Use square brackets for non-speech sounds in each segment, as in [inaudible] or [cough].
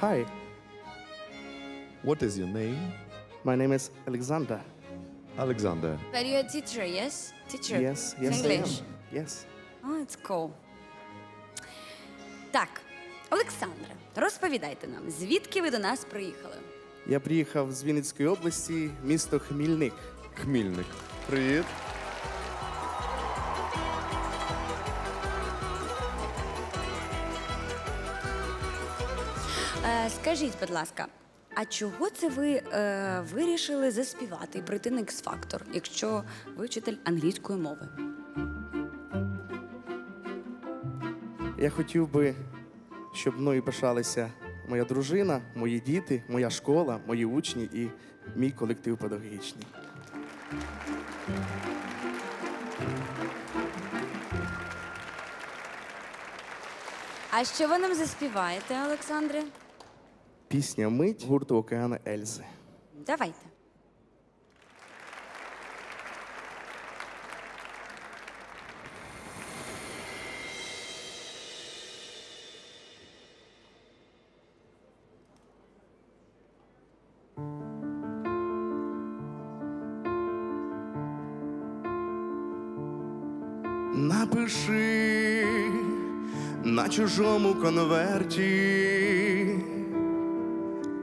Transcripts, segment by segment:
Hi, What is your name? my name is Alexander. Alexander. But you're a teacher, yes? Teacher. Yes, yes, It's I am. Yes. Oh, it's cool. Так, Олександре, розповідайте нам, звідки ви до нас приїхали? Я приїхав з Вінницької області, місто Хмільник. Хмільник. Привіт. Скажіть, будь ласка, а чого це ви е, вирішили заспівати і прийти на X-Factor, якщо ви вчитель англійської мови? Я хотів би, щоб мною пишалися моя дружина, мої діти, моя школа, мої учні і мій колектив педагогічний. А що ви нам заспіваєте, Олександре? Пісня Мить гурту Океана Ельзи. Давайте. Напиши на чужому конверті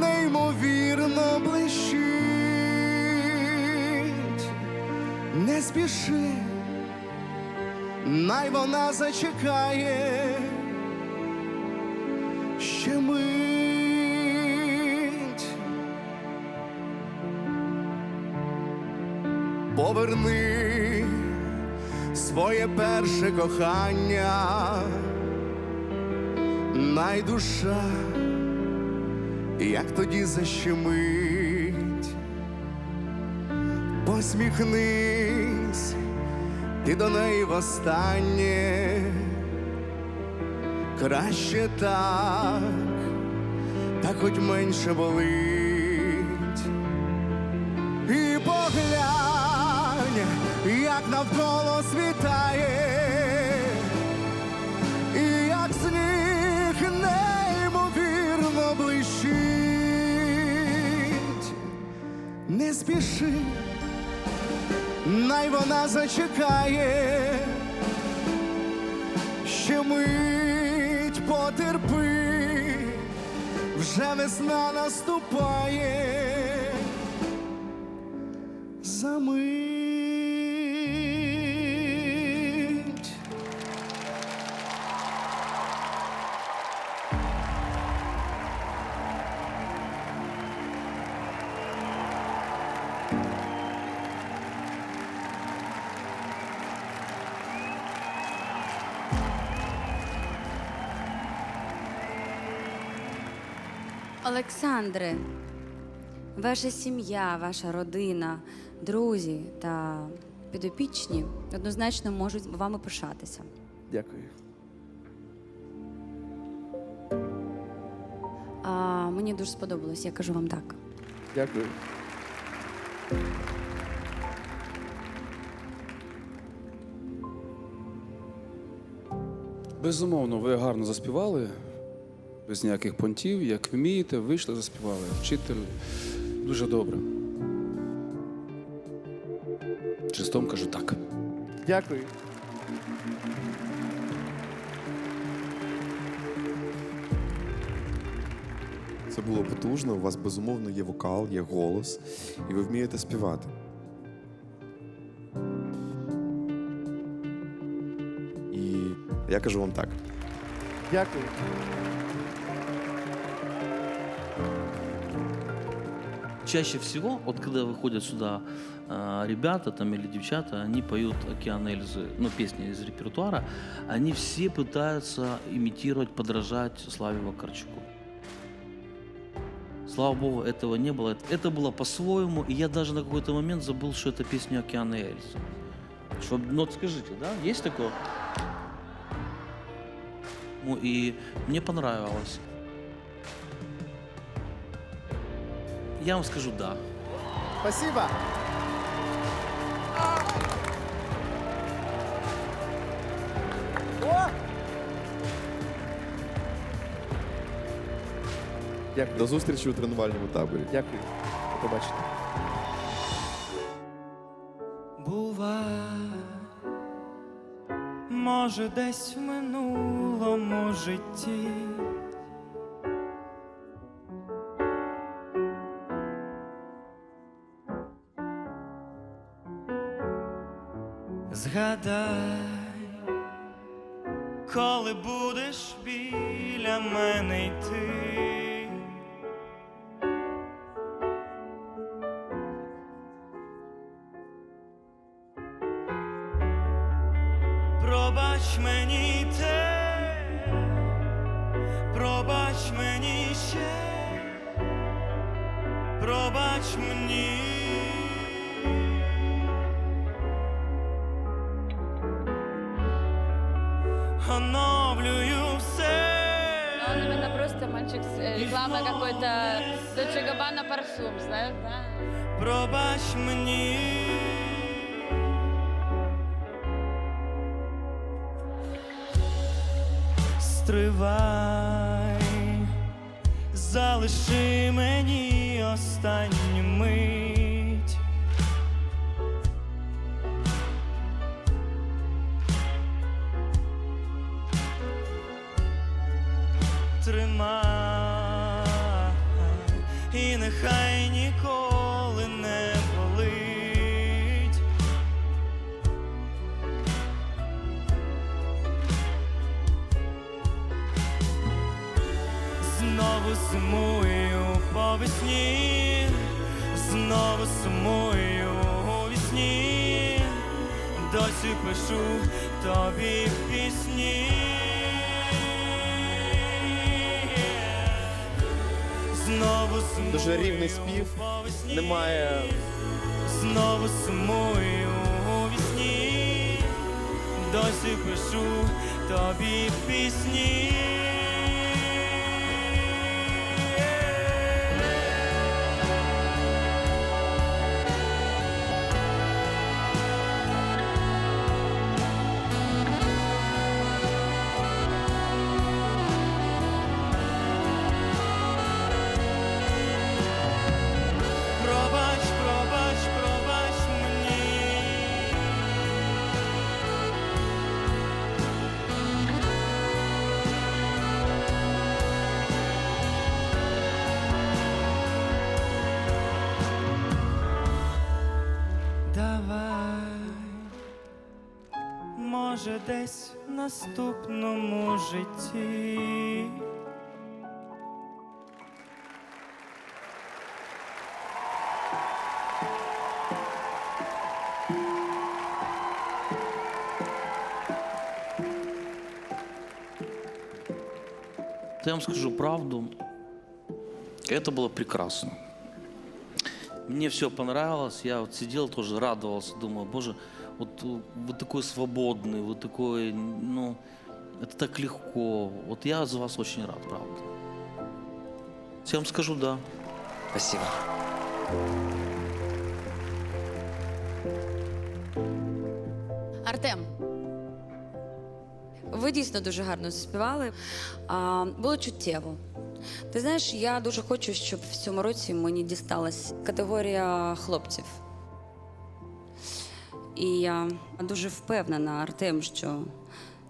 неймовірно блищить. Не спіши, най вона зачекає. Ще мить. Поверни своє перше кохання, найдуша, як тоді защемить, посміхнись, ти до неї востаннє, краще так, так хоч менше болить. І поглянь, як навколо світає, спіши, най вона зачекає, ще мить потерпи, вже весна наступає за. Олександре, ваша сім'я, ваша родина, друзі та підопічні однозначно можуть вами пишатися. Дякую. А мені дуже сподобалось, я кажу вам так. Дякую. Безумовно, ви гарно заспівали, без ніяких понтів, як вмієте, вийшли, заспівали. Вчитель дуже добре. Чистом кажу так. Дякую. Це було потужно. У вас безумовно є вокал, є голос, і ви вмієте співати. І я кажу вам так: Дякую. чаще всего, вот когда выходят сюда э, ребята там или девчата, они поют «Океан Эльзы», ну, песни из репертуара, они все пытаются имитировать, подражать Славе Вакарчуку. Слава Богу, этого не было. Это было по-своему, и я даже на какой-то момент забыл, что это песня Океана Эльзы. Чтоб, ну скажите, да, есть такое? Ну и мне понравилось. Я вам скажу да. Спасибо. О! Дякую. До зустрічі у тренувальному таборі. Дякую. До побачення. Може, десь в минулому житті. Оновлюю все. Ну, Он именно просто мальчик с э, реклама какой-то Дольче Габбана парфюм, знаешь, да? Пробач мені. Стривай, залиши мені останню мить. Знову сумую по весні, знову сумую у вісні, досі пишу тобі пісні. Знову сумую Дуже рівний спів. Немає Знову сумую у вісні, досі пишу тобі пісні. Може, десь в наступному житті. Я вам скажу правду, это было прекрасно. Мне все понравилось, я вот сидел тоже, радовался, думаю, боже, вот э, вы такой свободный, вы такой, ну, это так легко. Вот я за вас очень рад, правда. Я вам скажу да. Спасибо. Артем. Ви дійсно дуже гарно заспівали. А, було чуттєво. Ти знаєш, я дуже хочу, щоб в цьому році мені дісталась категорія хлопців. І я дуже впевнена, Артем, що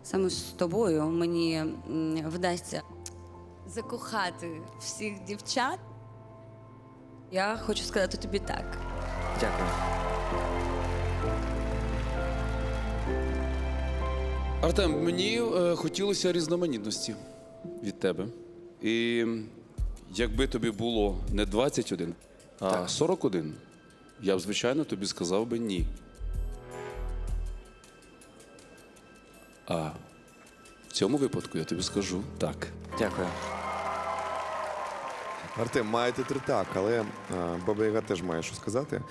саме з тобою мені вдасться закохати всіх дівчат. Я хочу сказати тобі так. Дякую. Артем, мені е, хотілося різноманітності від тебе. І якби тобі було не 21, а 41, я б, звичайно, тобі сказав би ні. А в цьому випадку я тобі скажу так. Дякую. Артем, маєте три так, але е, Баба Яга теж має що сказати.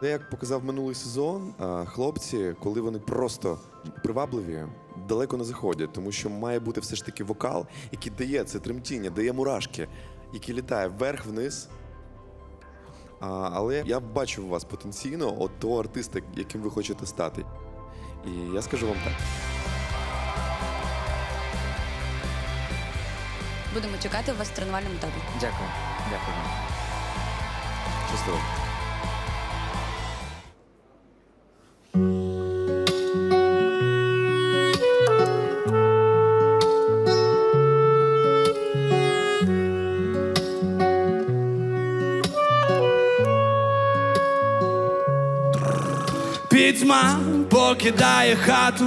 Те, як показав минулий сезон, е, хлопці, коли вони просто привабливі, далеко не заходять, тому що має бути все ж таки вокал, який дає це тремтіння, дає мурашки, який літає вверх-вниз. А, але я бачу у вас потенційно от того артиста, яким ви хочете стати. І я скажу вам так. Будемо чекати вас в тренувальному таборі. Дякую. Дякую. Щасливо. Пітьма покидає хату,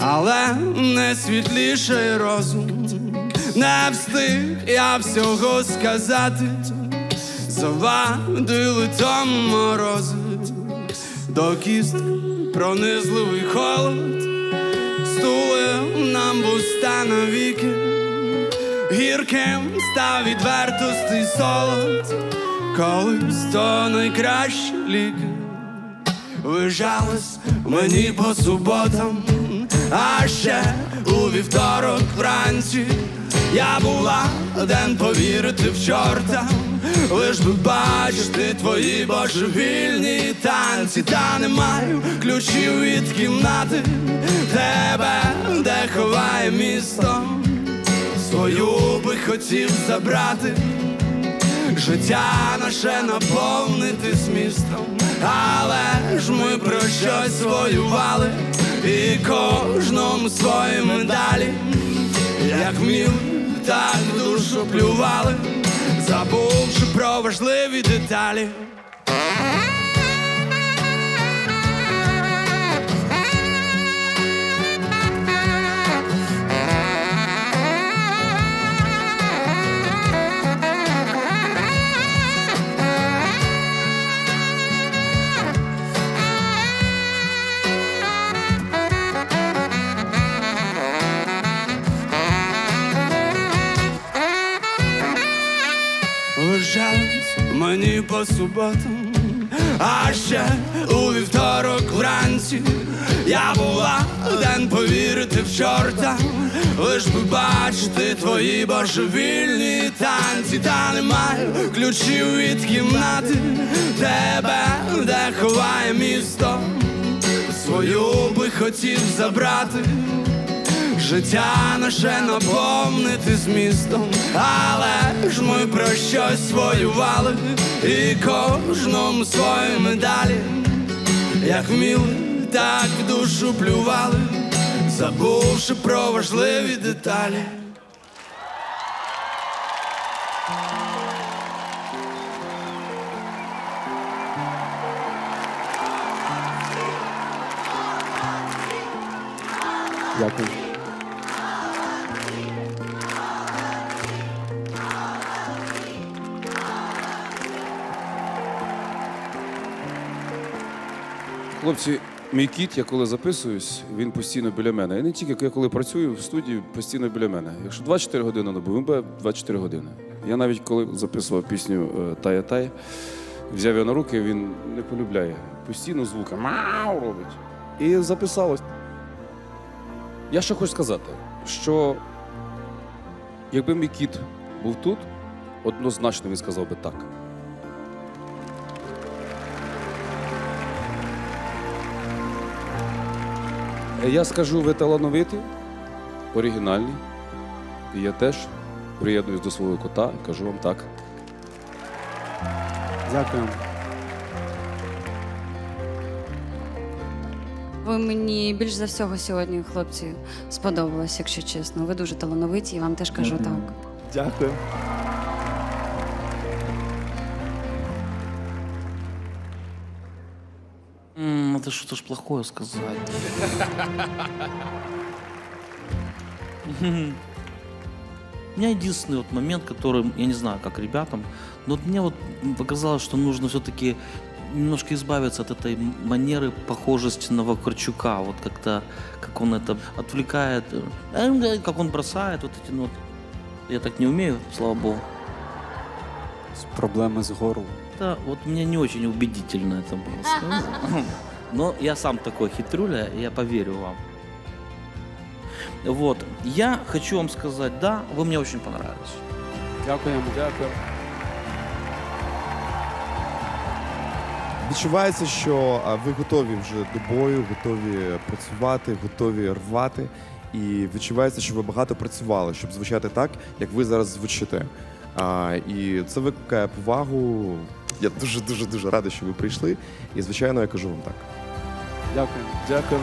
але не світліший розум. Не встиг я всього сказати, завадили тому морози, до кістки пронизливий холод, стулив нам вуста навіки, гірким став відвертостий солод, колись то найкращі ліки. Вижалась мені по суботам, а ще у вівторок вранці я була день повірити в чорта, лиш би бачити твої божевільні танці, та не маю ключів від кімнати, тебе, де ховає місто, свою би хотів забрати. Життя наше наповнити змістом, але ж ми про щось воювали, і кожному свої медалі, як міл, так душу плювали, забувши про важливі деталі. Мені по суботам, а ще у вівторок вранці. Я була день повірити в чорта, лиш би бачити твої божевільні танці, та не маю ключів від кімнати, тебе, де ховає місто, свою би хотів забрати життя наше наповнити змістом, але ж ми про щось воювали, і кожному свої медалі, як вміли, так душу плювали, забувши про важливі деталі. Дякую. Хлопці, мій кіт, я коли записуюсь, він постійно біля мене. І не тільки я коли працюю в студії, постійно біля мене. Якщо 24 години не був, він буде 24 години. Я навіть коли записував пісню е, Тая Тая, взяв його на руки, він не полюбляє. Постійно звука мау робить. І записалось. Я ще хочу сказати, що якби мій кіт був тут, однозначно він сказав би так. Я скажу, ви талановиті, оригінальні. І я теж приєднуюсь до свого кота і кажу вам так. Дякую. Ви мені більш за всього сьогодні, хлопці, сподобалось, якщо чесно. Ви дуже талановиті, і вам теж кажу так. Дякую. Это что-то ж плохое сказать. У меня единственный вот момент, который, я не знаю, как ребятам, но вот мне вот показалось, что нужно все-таки немножко избавиться от этой манеры похожести на Вакарчука. Вот как-то, как он это отвлекает, э, как он бросает вот эти ноты. Я так не умею, слава богу. Проблеми з горлом. Это вот мне не очень убедительно это было сказано. [laughs] Но я сам такой хитрюля, и я поверю вам. Вот, я хочу вам сказать, да, вы мне очень понравились. Дякуємо. Дякую. Відчувається, що а, ви готові вже до бою, готові працювати, готові рвати. І відчувається, що ви багато працювали, щоб звучати так, як ви зараз звучите. А, і це викликає повагу. Я дуже дуже дуже радий, що ви прийшли. І звичайно, я кажу вам так. Дякую. Дякую.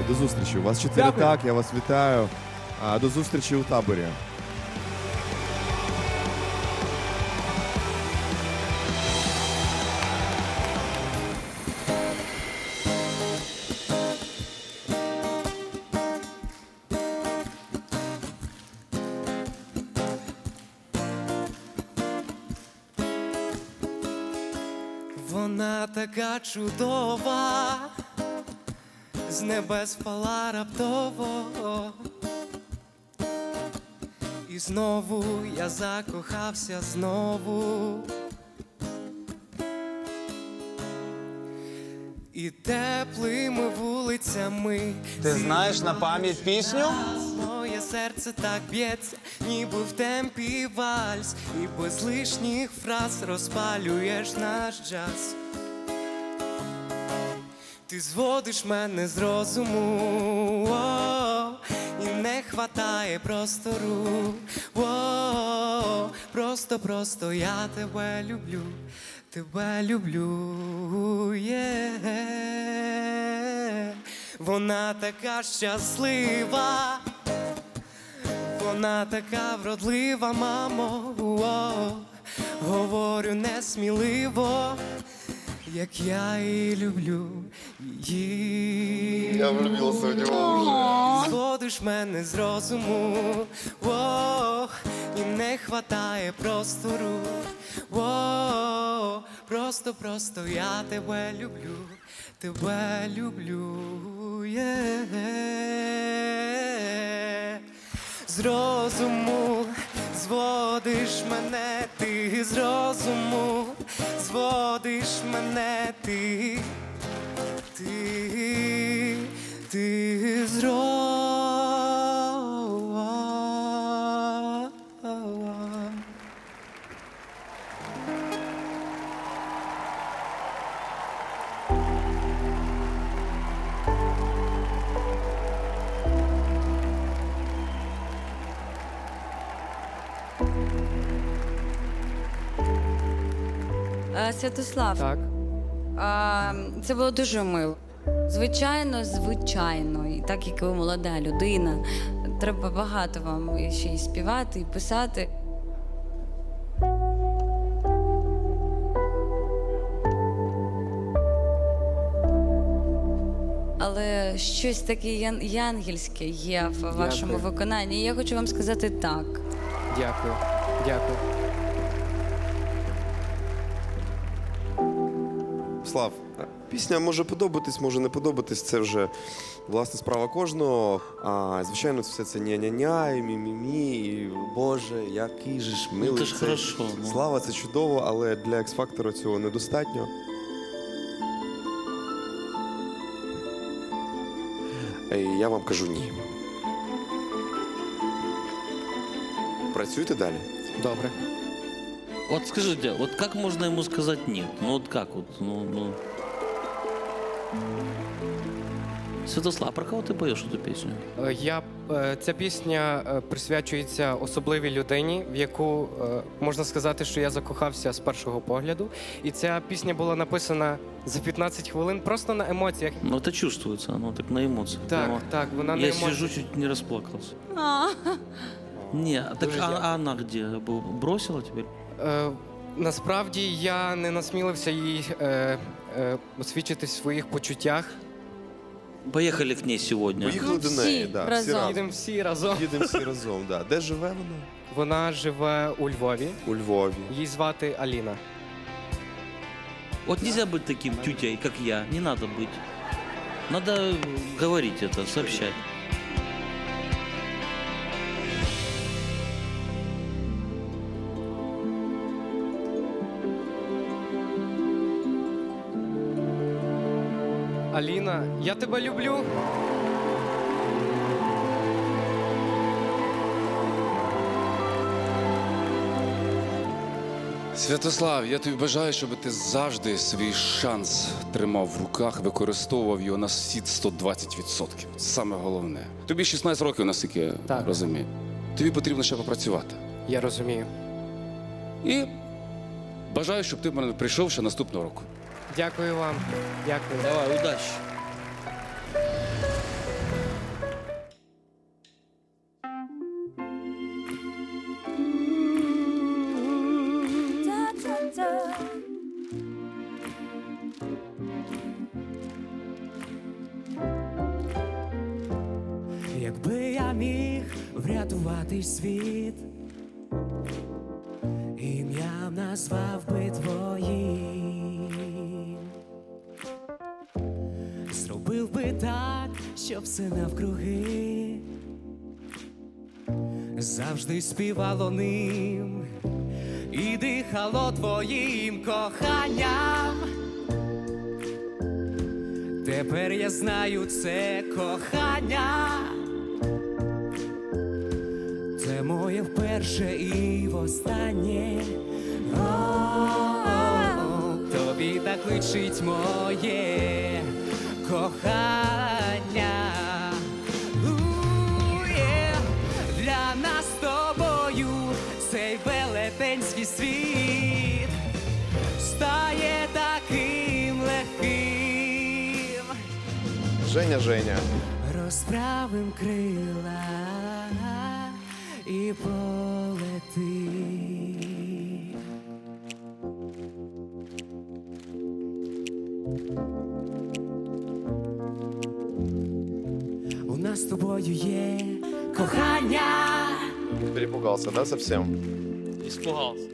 І до зустрічі. У вас чотири Дякую. так. Я вас вітаю. А, до зустрічі у таборі. Вона така чудова, з небес пала раптово. І знову я закохався знову. І теплими вулицями. Ти знаєш на пам'ять пісню? Серце так б'ється, ніби в темпі вальс, і без лишніх фраз розпалюєш наш джаз. Ти зводиш мене з розуму, о, і не хватає простору. О, просто, просто я тебе люблю, тебе люблю. є Вона така щаслива. Вона така вродлива, мамо, о, говорю несміливо, як я і люблю її. Я влюбився в нього Зводиш мене з розуму, о, і не хватає простору. О, просто, просто я тебе люблю, тебе люблю. є з розуму зводиш мене, ти з розуму, зводиш мене, ти, ти, ти з розуму. Святослав, Так. а, це було дуже мило. Звичайно, звичайно, і так як ви молода людина, треба багато вам ще й співати, і писати. Але щось таке ян- янгельське є в вашому Дякую. виконанні. І я хочу вам сказати так. Дякую. Дякую. Слав, пісня може подобатись, може не подобатись. Це вже власне справа кожного. А звичайно, все це ня-ня-ня, і мі-мі-мі, і Боже, який же ж милий. це ж цей хорошо, ну. Слава, це чудово, але для X-фактора цього недостатньо. І я вам кажу ні. Працюйте далі. Добре. Вот скажите, вот как можно ему сказать нет? Ну вот как вот, ну, ну. Святослав, про кого ты поешь эту песню? Е, Я е, ця пісня е, присвячується особливій людині, в яку е, можна сказати, що я закохався з першого погляду. І ця пісня була написана за 15 хвилин просто на емоціях. Ну это чувствуется, оно так на эмоциях. Так, Прямо так, вона на Я емоціях. сижу, чуть не расплакался. А, Не, а так Дуже а, дякую. а она где? Б- Бросила теперь? Е, насправді я не насмілився їй е, е, освідчити в своїх почуттях. Поехали к ней сегодня. Поїхали до всі неї, да, всі разом. разом. Їдемо всі разом. Їдемо всі разом. Да. Де живе вона? Вона живе у Львові. У Львові. Її звати Аліна. Вот нельзя быть таким тютей, как я. Не надо быть. Надо э, говорить это, сообщать. Аліна, я тебе люблю. Святослав, я тобі бажаю, щоб ти завжди свій шанс тримав в руках, використовував його на всі 120%. Це саме головне. Тобі 16 років, наскільки я Так. розумію. Тобі потрібно ще попрацювати. Я розумію. І бажаю, щоб ти в мене прийшов ще наступного року. Дякую вам. Дякую. Давай, удачи. Якби я міг врятувати світ, ім'ям назвав би твоїм. Так, щоб все навкруги завжди співало ним і дихало твоїм коханням. Тепер я знаю це кохання. Це моє вперше і востаннє. Тобі так личить моє кохання. Цей велетенський світ стає таким легким. Женя, Женя. Розправим крила і полети. У нас з тобою є кохання. Перепугался, да, совсем? Испугался.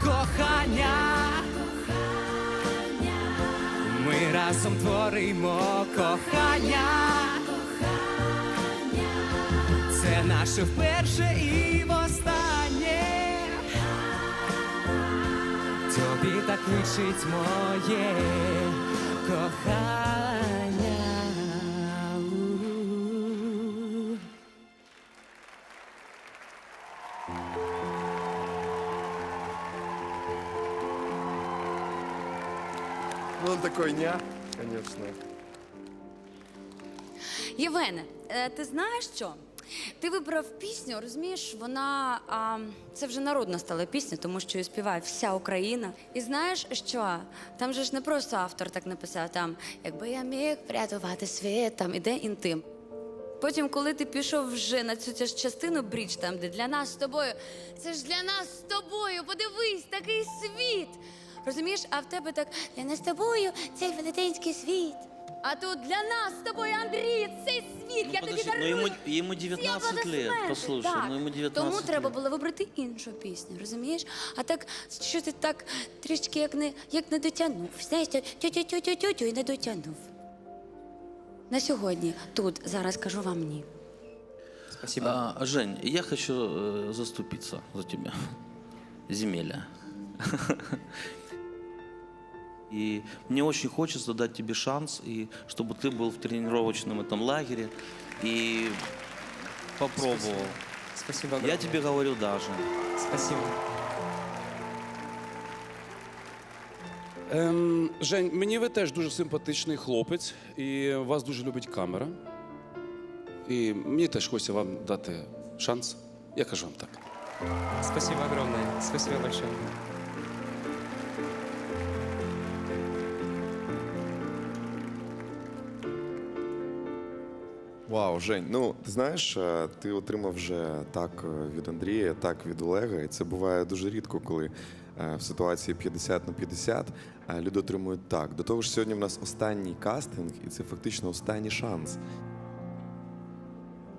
Кохання. Ми разом творимо кохання. Це наше вперше і востаннє. Тобі так личить моє Кохання. Ну, он такой, ня, конечно. Євгене, е, ти знаєш що? Ти вибрав пісню, розумієш, вона а, це вже народна стала пісня, тому що її співає вся Україна. І знаєш що? Там же ж не просто автор так написав, там якби я міг врятувати світ, там іде інтим. Потім, коли ти пішов вже на цю частину бріч, там де для нас з тобою, це ж для нас з тобою. Подивись, такий світ. Розумієш, а в тебе так для нас з тобою цей велетенський світ. А тут для нас з тобою, Андрій, цей світ. я тобі Подожди, ну дарую. ему, ему 19 лет, Аплодисменти, послушай, так. ну ему 19 Тому лет. треба було вибрати іншу пісню, розумієш? А так, що ти так трішки як не, як не дотягнув. Знаєш, тю-тю-тю-тю-тю і не дотягнув. На сьогодні, тут, зараз кажу вам ні. Спасибо. А, Жень, я хочу э, заступиться за тебя. Земеля. [laughs] И мне очень хочется дать тебе шанс, и чтобы ты был в тренировочном этом лагере и попробовал. Спасибо Я огромное. тебе говорю даже. Спасибо. Ем, Жень, мені ви теж дуже симпатичний хлопець, і вас дуже любить камера. І мені теж хочеться вам дати шанс. Я кажу вам так. Спасибо огромное. Спасибо большое. Вау, Жень, ну ти знаєш, е, ти отримав вже так е, від Андрія, так від Олега. І це буває дуже рідко, коли е, в ситуації 50 на 50 е, люди отримують так. До того ж, сьогодні в нас останній кастинг, і це фактично останній шанс.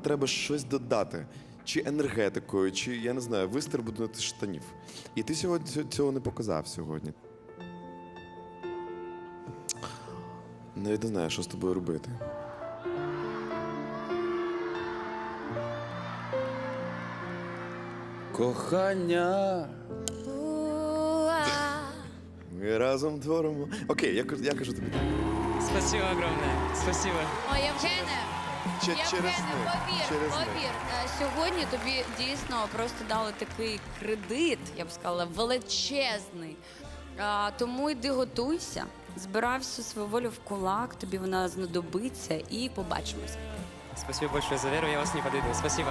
Треба щось додати. Чи енергетикою, чи я не знаю, вистрибнути штанів. І ти сьогодні цього не показав сьогодні. Навіть не знаю, що з тобою робити. Кохання. Ми разом творимо. Окей, я, кажу- я кажу тобі. Спасибо огромное. Спасибо. Ой, Євгене, Че- через Євгене, них. повір, Через них. повір. Е, Сьогодні тобі дійсно просто дали такий кредит, я б сказала, величезний. А, тому йди готуйся, збирай всю свою волю в кулак, тобі вона знадобиться і побачимось. Спасибо большое за веру, я вас не подведу. Спасибо.